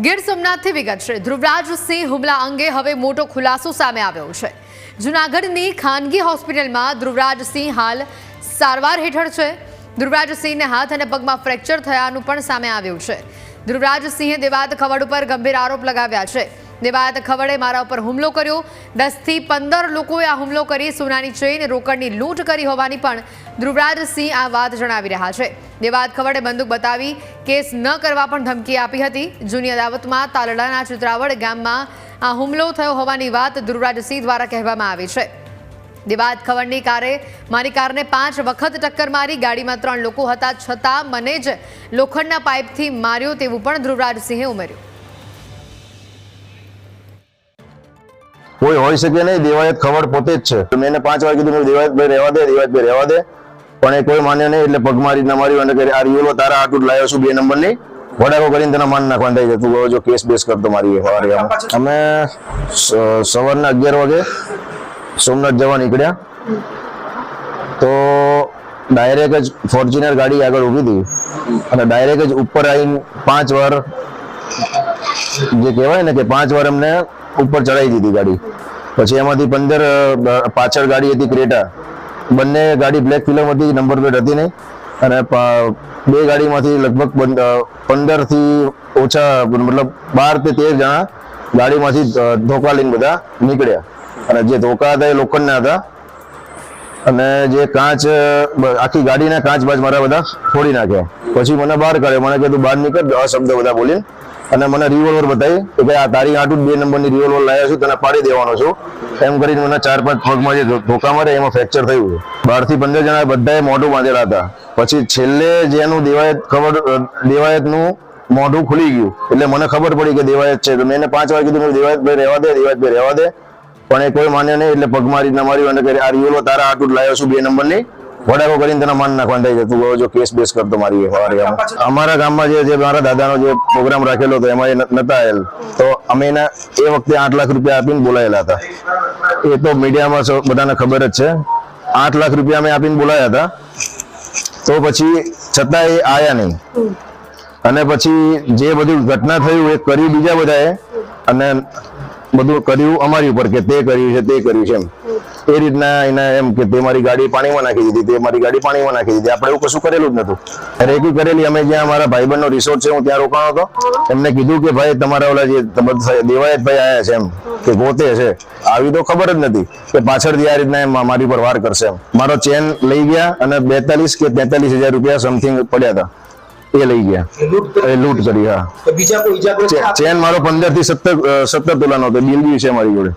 ગીર સોમનાથથી વિગત છે. ધ્રુવરાજસિંહ હુમલા અંગે હવે મોટો ખુલાસો સામે આવ્યો છે. જૂનાગઢની ખાનગી હોસ્પિટલમાં ધ્રુવરાજસિંહ હાલ સારવાર હેઠળ છે. ધ્રુવરાજસિંહને હાથ અને પગમાં ફ્રેક્ચર થયાનું પણ સામે આવ્યું છે. ધ્રુવરાજસિંહે દેવાયત ખવડ ઉપર ગંભીર આરોપ લગાવ્યા છે. દેવાયત ખવડે મારા ઉપર હુમલો કર્યો. દસથી પંદર લોકોએ આ હુમલો કરી સોનાની ચેઇન રોકડની લૂંટ કરી હોવાની પણ ધ્રુવરાજસિંહ આ વાત જણાવી રહ્યા છે. દેવાયત ખવડે બંદૂક બતાવી કેસ ન કરવા પણ ધમકી આપી હતી. જૂની અદાવતમાં તાલડાના ચિત્રાવડ ગામમાં આ હુમલો થયો હોવાની વાત ધ્રુવરાજસિંહ દ્વારા કહેવામાં આવી છે. દેવાયત ખવડની કારે મારી કારને પાંચ વખત ટક્કર મારી, ગાડીમાં ત્રણ લોકો હતા છતાં મને જ લોખંડના પાઇપથી માર્યો તેવું પણ ધ્રુવરાજસિંહે ઉમેર્યું. કોઈ હોઈ શકે નહીં, દેવાયત ખબર પોતે જ છે. મેં એને પાંચ વાર કીધું દેવાયત દેવાયતભાઈ રહેવા દે દેવાયતભાઈ રહેવા દે. પણ એ કોઈ માન્યો નહીં, એટલે પગમારી ના માર્યું અને આ રિયોલો તારા આટલું લાવ્યો છું, બે નંબરની વડાકો કરીને તેના માન નાખવાનું થાય જતું જો કેસ બેસ કરતો મારી સવારે. અમે સવારના અગિયાર વાગે સોમનાથ જવા નીકળ્યા. તો ડાયરેક્ટ જ ફોર્ચ્યુનર ગાડી આગળ ઊભી હતી. અને ડાયરેક્ટ જ ઉપર આવીને પાંચ વાર જે કહેવાય ને કે પાંચ વાર એમને ઉપર ચડાવી દીધી ગાડી. પછી એમાંથી પંદર પાછળ ગાડી હતી ક્રેટા. બંને ગાડી બ્લેક ફિલ્મ હતી નંબર પ્લેટ હતી નહીં અને બે ગાડીમાંથી લગભગ પંદરથી ઓછા, મતલબ બાર તે તેર જણા ગાડીમાંથી ધોકા લઈને બધા નીકળ્યા. અને જે ધોકા હતા એ લોખંડના હતા. અને જે કાચ આખી ગાડીના કાચ બાજ મારા બધા ફોડી નાખ્યા. પછી મને બહાર કાઢ્યો. મને કીધું, બહાર નીકળ. શબ્દ બધા બોલીને. અને મને રિવોલ્વર બતાવી કે, ભાઈ, આ તારી આટું બે નંબરની રિવોલ્વર લાવ્યા છું, તને પાડી દેવાનો છું. એમ કરીને મને ચાર પાંચ પગમાં જે ધોકા મારે, એમાં ફ્રેક્ચર થયું બારથી પંદર જણા બધાએ મોઢું બાંધેલા હતા. પછી છેલ્લે જેનું દેવાયત ખબર દેવાયતનું મોઢું ખુલી ગયું. એટલે મને ખબર પડી કે દેવાયત છે. તો મેં પાંચ વાર કીધું દેવાયત દેવાયતભાઈ, રહેવા દે, દેવાયતભાઈ, રહેવા દે. પણ એ કોઈ માન્ય નહીં, એટલે પગમારી ના માર્યું અને કરી આ રિયોલો તારા આટલું લાવ્યો છું બે નંબરની. વડાકો કરીને તેના માન નાખવાનું થાય જતું જો કેસ બેસ કરતો મારી અમારા ગામમાં જે મારા દાદાનો જે પ્રોગ્રામ રાખેલો હતો, એમાં એ નતા આયેલ તો અમે એને એ વખતે આઠ લાખ રૂપિયા આપીને બોલાયેલા હતા. એ તો મીડિયામાં બધાને ખબર જ છે. આઠ લાખ રૂપિયા અમે આપીને બોલાયા હતા. તો પછી છતાં એ આયા નહીં. અને પછી જે બધું ઘટના થયું, એ કરી બીજા બધાએ. અને બધું કર્યું અમારી ઉપર કે તે કર્યું છે, તે કર્યું છે એમ. એ રીતના એને એમ કે તે મારી ગાડી પાણીમાં નાખી દીધી, તે મારી ગાડી પાણીમાં નાખી દીધી. આપણે એવું કશું કરેલું જ નતું રેકી કરેલી, અમે જ્યાં અમારા ભાઈબંધનો રિસોર્ટ છે, હું ત્યાં રોકાણો હતો. એમને કીધું કે ભાઈ, તમારા ઓલા જે દેવાયત ભાઈ આયા છે એમ, કે પોતે છે. આવી તો ખબર જ નથી કે પાછળથી આ રીતના એમ મારી પર વાર કરશે એમ. મારો ચેન લઈ ગયા અને બેતાલીસ કે તેતાલીસ હજાર રૂપિયા સમથિંગ પડ્યા હતા. એ લઈ ગયા. લૂંટ એ લૂંટ કરી હા. બીજા કોઈ ચેન મારો પંદરથી સત્તર સત્તર તોલાનો હતો. બિલ બી છે મારી જોડે.